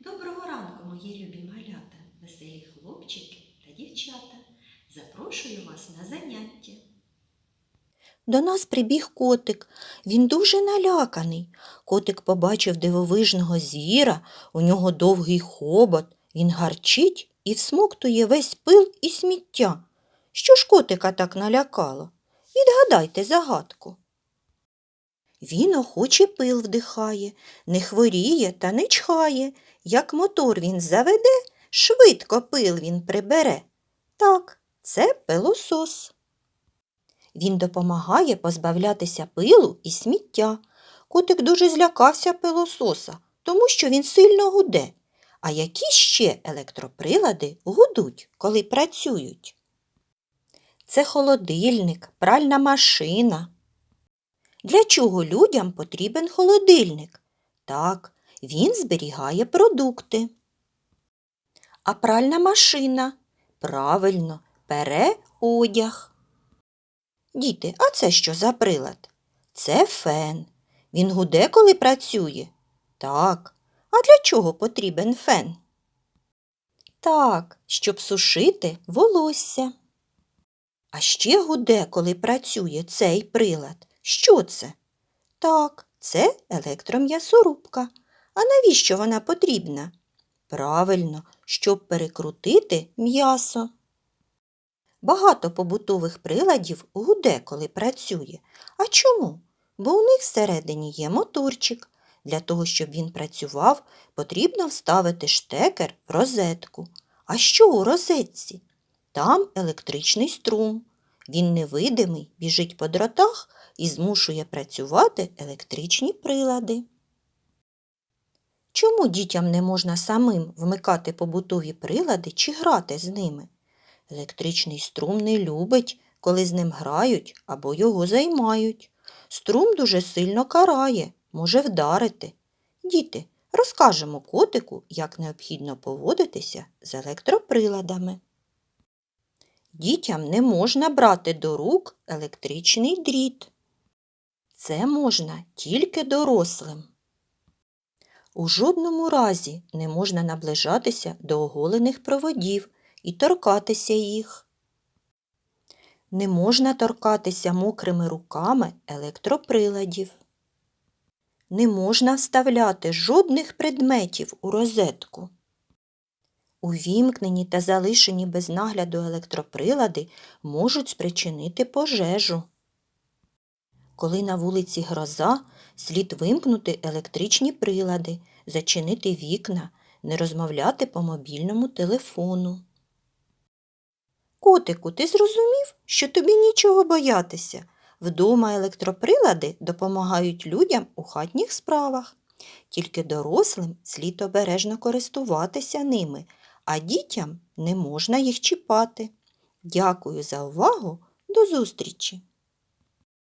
Доброго ранку, мої любі малята, веселі хлопчики та дівчата. Запрошую вас на заняття. До нас прибіг котик. Він дуже наляканий. Котик побачив дивовижного звіра, у нього довгий хобот, він гарчить і всмоктує весь пил і сміття. Що ж котика так налякало? Відгадайте загадку. Він охоче пил вдихає, не хворіє та не чхає. Як мотор він заведе, швидко пил він прибере. Так, це пилосос. Він допомагає позбавлятися пилу і сміття. Котик дуже злякався пилососа, тому що він сильно гуде. А які ще електроприлади гудуть, коли працюють? Це холодильник, пральна машина. Для чого людям потрібен холодильник? Так, він зберігає продукти. А пральна машина правильно пере одяг. Діти, а це що за прилад? Це фен. Він гуде, коли працює? Так. А для чого потрібен фен? Так, щоб сушити волосся. А ще гуде, коли працює цей прилад. Що це? Так, це електром'ясорубка. А навіщо вона потрібна? Правильно, щоб перекрутити м'ясо. Багато побутових приладів гуде, коли працює. А чому? Бо у них всередині є моторчик. Для того, щоб він працював, потрібно вставити штекер в розетку. А що у розетці? Там електричний струм. Він невидимий, біжить по дротах і змушує працювати електричні прилади. Чому дітям не можна самим вмикати побутові прилади чи грати з ними? Електричний струм не любить, коли з ним грають або його займають. Струм дуже сильно карає, може вдарити. Діти, розкажемо котику, як необхідно поводитися з електроприладами. Дітям не можна брати до рук електричний дріт. Це можна тільки дорослим. У жодному разі не можна наближатися до оголених проводів і торкатися їх. Не можна торкатися мокрими руками електроприладів. Не можна вставляти жодних предметів у розетку. Увімкнені та залишені без нагляду електроприлади можуть спричинити пожежу. Коли на вулиці гроза, слід вимкнути електричні прилади, зачинити вікна, не розмовляти по мобільному телефону. Котику, ти зрозумів, що тобі нічого боятися. Вдома електроприлади допомагають людям у хатніх справах. Тільки дорослим слід обережно користуватися ними, а дітям не можна їх чіпати. Дякую за увагу. До зустрічі!